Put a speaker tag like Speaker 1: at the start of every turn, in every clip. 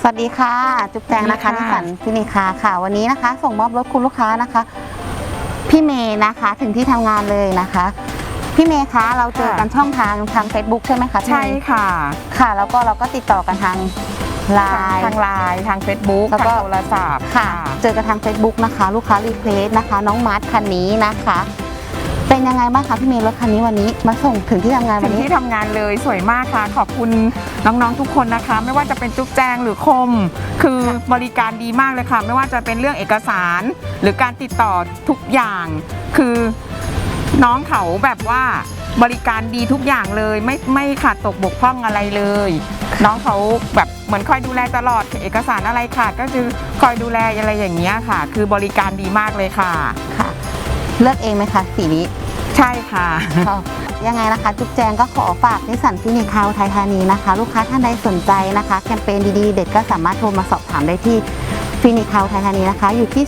Speaker 1: สวัสดีค่ะ จุ๊บแจงนะคะ
Speaker 2: สวั
Speaker 1: นิ
Speaker 2: ส
Speaker 1: ส
Speaker 2: ดี
Speaker 1: สั
Speaker 2: ค่ะ
Speaker 1: นฟินิคาค่ะ วันนี้นะคะ ส่งมอบรถคุณลูกค้านะคะ พี่เมย์นะคะถึงที่ทำงานเลยนะคะ พี่เมย์คะเราเจอกันช่องทางทาง Facebook ใช่ไหมคะพี่
Speaker 2: ใช่
Speaker 1: เมย์
Speaker 2: ค่ะ
Speaker 1: ค่ะ แล้วก็เราก็ติดต่อกันทางไล
Speaker 2: ทาง
Speaker 1: น์
Speaker 2: ทางไลน์ทาง Facebook
Speaker 1: แล้ว
Speaker 2: ทาง
Speaker 1: ก็
Speaker 2: โทรศัพท์
Speaker 1: ค่ะ เจอกันทาง Facebook นะคะ ลูกค้ารีเควสนะคะ น้องมาร์ทคันนี้นะคะ เป็นยังไงบ้างคะพี่เมย์รถคันนี้วันนี้มาส่งถึงที่ทำงาน
Speaker 2: ถึ
Speaker 1: วัน
Speaker 2: ง
Speaker 1: นี้
Speaker 2: ที่ทำงานเลยสวยมากค่ะ ขอบคุณน้องๆทุกคนนะคะ ไม่ว่าจะเป็นจุ๊บแจงหรือคม คือบริการดีมากเลยค่ะ ไม่ว่าจะเป็นเรื่องเอกสาร หรือการติดต่อทุกอย่าง คือน้องเขาแบบว่าบริการดีทุกอย่างเลย ไม่ไม่ขาดตกบกพร่องอะไรเลย น้องเขาแบบเหมือนคอยดูแลตลอดเอกสารอะไรขาดก็คือคอยดูแลอะไรอย่างเงี้ยค่ะ คือบริการดีมากเลยค่ะ
Speaker 1: ค่ะ เลือกเองไหมคะสีนี้
Speaker 2: ใช่ค่ะ
Speaker 1: ค่ะยังไงนะคะ จุ๊บแจงก็ขอฝากนิสสันฟินิคาวไทยธานีนะคะ ลูกค้าท่านใดสนใจนะคะ แคมเปญดีๆ เด็ดก็สามารถโทรมาสอบถามได้ที่ฟินิคาวไทยธานีนะคะ อยู่ที่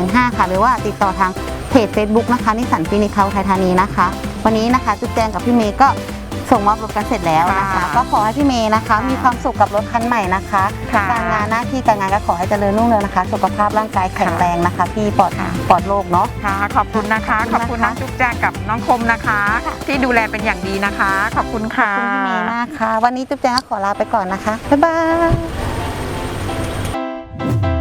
Speaker 1: 056-514-415 ค่ะ หรือว่าติดต่อทางเพจ Facebook นะคะนิสสันฟินิคาวไทยธานีนะคะ วันนี้นะคะ จุ๊บแจงกับพี่เมย์ก็ ส่งมอบรถกันเสร็จแล้วนะคะ
Speaker 2: ค่ะ
Speaker 1: ก็ขอให้พี่เมย์นะคะ มีความสุขกับรถคันใหม่นะคะ
Speaker 2: ค่ะ
Speaker 1: การงานหน้าที่การงานก็ขอให้เจริญรุ่งเรืองนะคะ สุขภาพร่างกายแข็ง
Speaker 2: ค่ะ
Speaker 1: แรงนะคะ พี่ปลอด
Speaker 2: ค่ะ
Speaker 1: ปลอดโรคเนาะ
Speaker 2: ค่ะขอบคุณนะคะ ข
Speaker 1: ข
Speaker 2: อ
Speaker 1: อ
Speaker 2: บบ
Speaker 1: คุ
Speaker 2: คุณ
Speaker 1: ณ
Speaker 2: น้
Speaker 1: นะคะ
Speaker 2: องจุ๊บแจงกับน้องคมนะคะ ที่ดูแลเป็นอย่างดีนะคะ ขอบคุณค่ะ
Speaker 1: ขอบคุณพี่เมย์มากค่ะ วันนี้จุ๊บแจงก็ขอลาไปก่อนนะคะบ๊ายบาย